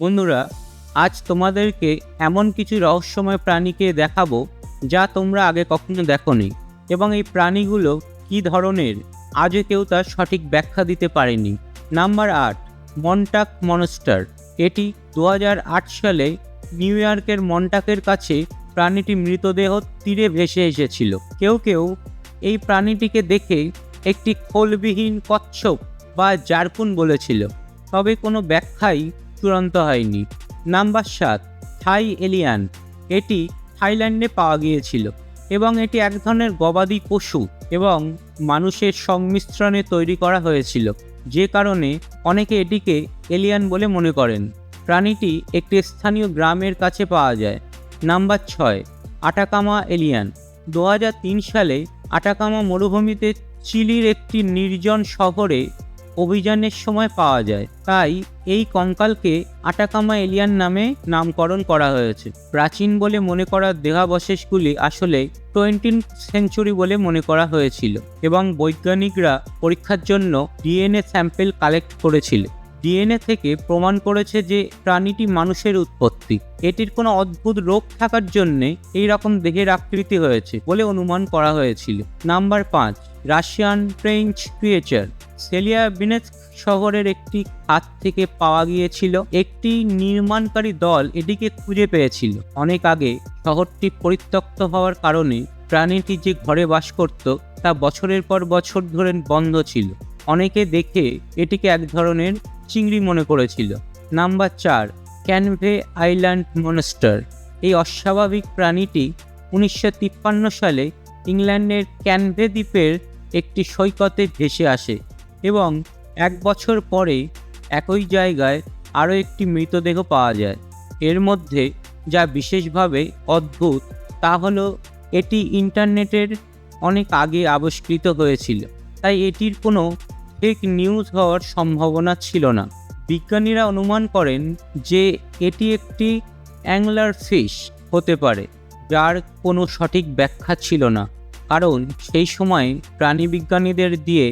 বন্ধুরা, আজ তোমাদেরকে এমন কিছু রহস্যময় প্রাণীকে দেখাবো যা তোমরা আগে কখনো দেখোনি এবং এই প্রাণীগুলো কী ধরনের? আজও কেউ তার সঠিক ব্যাখ্যা দিতে পারেনি। নাম্বার আট, মন্টাক মনস্টার। এটি দু হাজার আট সালে নিউ ইয়র্কের মন্টাকের কাছে প্রাণীটি মৃতদেহ তীরে ভেসে এসেছিল। কেউ কেউ এই প্রাণীটিকে দেখে একটি খোলবিহীন কচ্ছপ বা জারকুন বলেছিল। তবে কোনো ব্যাখ্যাই চূড়ান্ত হয়নি। নাম্বার সাত, থাই এলিয়ান। এটি থাইল্যান্ডে পাওয়া গিয়েছিল এবং এটি এক ধরনের গবাদি পশু এবং মানুষের সংমিশ্রণে তৈরি করা হয়েছিল, যে কারণে অনেকে এটিকে এলিয়ান বলে মনে করেন। প্রাণীটি একটি স্থানীয় গ্রামের কাছে পাওয়া যায়। নাম্বার ছয়, আটাকামা এলিয়ান। দু হাজার তিন সালে আটাকামা মরুভূমিতে চিলির একটি নির্জন শহরে অভিযানের সময় পাওয়া যায়। তাই এই কঙ্কালকে আটাকামা এলিয়ান নামে নামকরণ করা হয়েছে। প্রাচীন বলে মনে করা দেহাবশেষগুলি আসলে টোয়েন্টিন সেঞ্চুরি বলে মনে করা হয়েছিল এবং বৈজ্ঞানিকরা পরীক্ষার জন্য ডিএনএ স্যাম্পেল কালেক্ট করেছিল। ডিএনএ থেকে প্রমাণ করেছে যে প্রাণীটি মানুষের উৎপত্তি। এটির কোনো অদ্ভুত রোগ থাকার জন্যে এই রকম দেহের আকৃতি হয়েছে বলে অনুমান করা হয়েছিল। নাম্বার পাঁচ, রাশিয়ান ফ্রেঞ্চ ক্রিয়েচার। সেলিয়া বিনেস শহরের একটি খাত থেকে পাওয়া গিয়েছিল। একটি নির্মাণকারী দল এটিকে খুঁজে পেয়েছিল। অনেক আগে শহরটি পরিত্যক্ত হওয়ার কারণে প্রাণীটি যে ঘরে বাস করত, তা বছরের পর বছর ধরে বন্ধ ছিল। অনেকে দেখে এটিকে এক ধরনের চিংড়ি মনে করেছিল। নাম্বার চার, ক্যানভে আইল্যান্ড মনস্টার। এই অস্বাভাবিক প্রাণীটি উনিশশো তিপ্পান্ন সালে ইংল্যান্ডের ক্যানভে দ্বীপের একটি সৈকতে ভেসে আসে। এবং এক বছর পরে একই জায়গায় আরও একটি মৃতদেহ পাওয়া যায়। এর মধ্যে যা বিশেষভাবে অদ্ভুত তা হলো এটি ইন্টারনেটের অনেক আগে আবিষ্কৃত হয়েছিল, তাই এটির কোনো ফেক নিউজ হওয়ার সম্ভাবনা ছিল না। বিজ্ঞানীরা অনুমান করেন যে এটি একটি অ্যাংলার ফিশ হতে পারে, যার কোনো সঠিক ব্যাখ্যা ছিল না, কারণ সেই সময় প্রাণীবিজ্ঞানীদের দিয়ে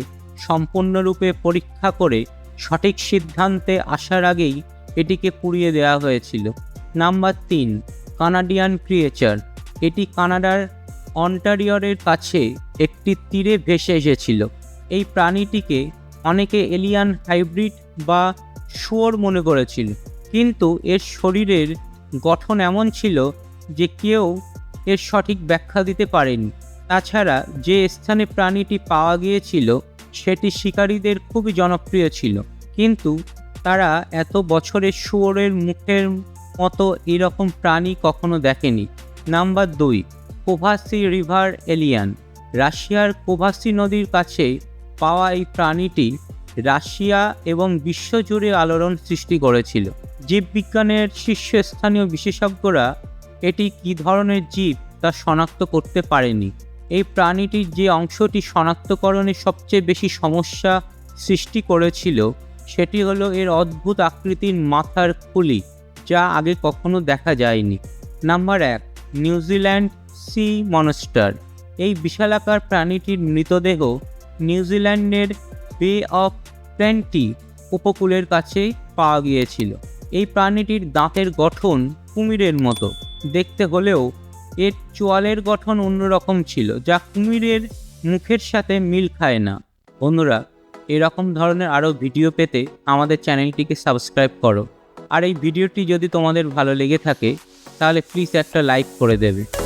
সম্পূর্ণরূপে পরীক্ষা করে সঠিক সিদ্ধান্তে আসার আগেই এটিকে পুড়িয়ে দেওয়া হয়েছিল। নাম্বার তিন, কানাডিয়ান ক্রিয়েচার। এটি কানাডার অন্টারিয়রের কাছে একটি তীরে ভেসে এসেছিল। এই প্রাণীটিকে অনেকে এলিয়ান হাইব্রিড বা শুয়োর মনে করেছিল। কিন্তু এর শরীরের গঠন এমন ছিল যে কেউ এর সঠিক ব্যাখ্যা দিতে পারেনি। তাছাড়া যে স্থানে প্রাণীটি পাওয়া গিয়েছিল সেটি শিকারীদের খুবই জনপ্রিয় ছিল। কিন্তু তারা এত বছরের শুয়োরের মুখের মতো এরকম প্রাণী কখনো দেখেনি। নাম্বার দুই, কোভাসি রিভার এলিয়ান। রাশিয়ার কোভাসি নদীর কাছে পাওয়া এই প্রাণীটি রাশিয়া এবং বিশ্বজুড়ে আলোড়ন সৃষ্টি করেছিল। জীববিজ্ঞানের শীর্ষস্থানীয় বিশেষজ্ঞরা এটি কী ধরনের জীব তা শনাক্ত করতে পারেনি। এই প্রাণীটির যে অংশটি শনাক্তকরণে সবচেয়ে বেশি সমস্যা সৃষ্টি করেছিল, সেটি হলো এর অদ্ভুত আকৃতির মাথার খুলি, যা আগে কখনো দেখা যায়নি। নাম্বার এক নিউজিল্যান্ড সি মনস্টার। এই বিশালাকার প্রাণীটির মৃতদেহ নিউজিল্যান্ডের বে অফ প্ল্যান্টি উপকূলের কাছে পাওয়া গিয়েছিল। এই প্রাণীটির দাঁতের গঠন কুমিরের মতো। দেখতে হলেও এর চোয়ালের গঠন অন্যরকম ছিল, যা কুমিরের মুখের সাথে মিল খায় না। বন্ধুরা, এরকম ধরনের আরও ভিডিও পেতে আমাদের চ্যানেলটিকে সাবস্ক্রাইব করো। আর এই ভিডিওটি যদি তোমাদের ভালো লেগে থাকে, তাহলে প্লিজ একটা লাইক করে দেবে।